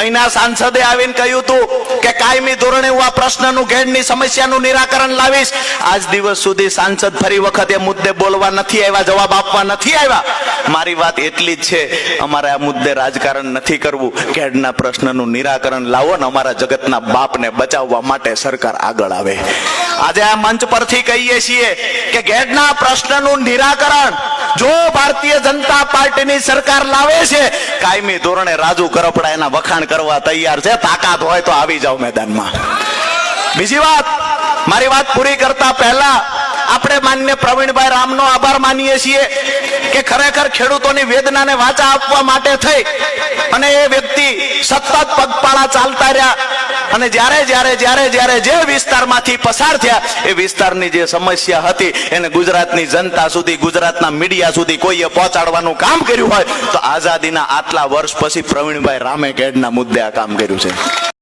અહીંના સાંસદે આવીને કહ્યું હતું કે કાયમી ધોરણે હું આ પ્રશ્નનું ઘેડની સમસ્યાનું નિરાકરણ લાવીશ. આજ દિવસ સુધી સાંસદ ફરી વખત એ મુદ્દે બોલવા નથી આવ્યા, જવાબ આપવા નથી આવ્યા. મારી વાત એટલી જ છે, અમારે આ મુદ્દે રાજકારણ નથી કરવું. ઘેડના પ્રશ્નનું નિરાકરણ લાવો ને અમારા જગતના બાપને બચાવવા માટે સરકાર આગળ આવે. આજે આ મંચ પરથી કહીએ છીએ કે ઘેડના પ્રશ્નનું નિરાકરણ જો ભારતીય જનતા પાર્ટીની સરકાર લાવે છે, કાયમી ધોરણે રાજુ કરપડા એના વખાણ કરવા તૈયાર છે. તાકાત હોય તો આવી જાવ મેદાનમાં. બીજી વાત, મારી વાત પૂરી કરતા પહેલા આપણે માન્ય પ્રવીણભાઈ રામનો આભાર માનીએ છીએ કે ખરેખર ખેડૂતોની વેદનાને વાચા આપવા માટે થઈ અને એ વ્યક્તિ સતત પગપાળા ચાલતા રહ્યા. અને જ્યારે જ્યારે જ્યારે જ્યારે જે વિસ્તારમાંથી પસાર થયા, એ વિસ્તારની જે સમસ્યા હતી, એને ગુજરાતની જનતા સુધી, ગુજરાતના મીડિયા સુધી કોઈએ પહોંચાડવાનું કામ કર્યું હોય, તો આઝાદીના આટલા વર્ષ પછી પ્રવીણભાઈ રામે કેડના મુદ્દે આ કામ કર્યું છે.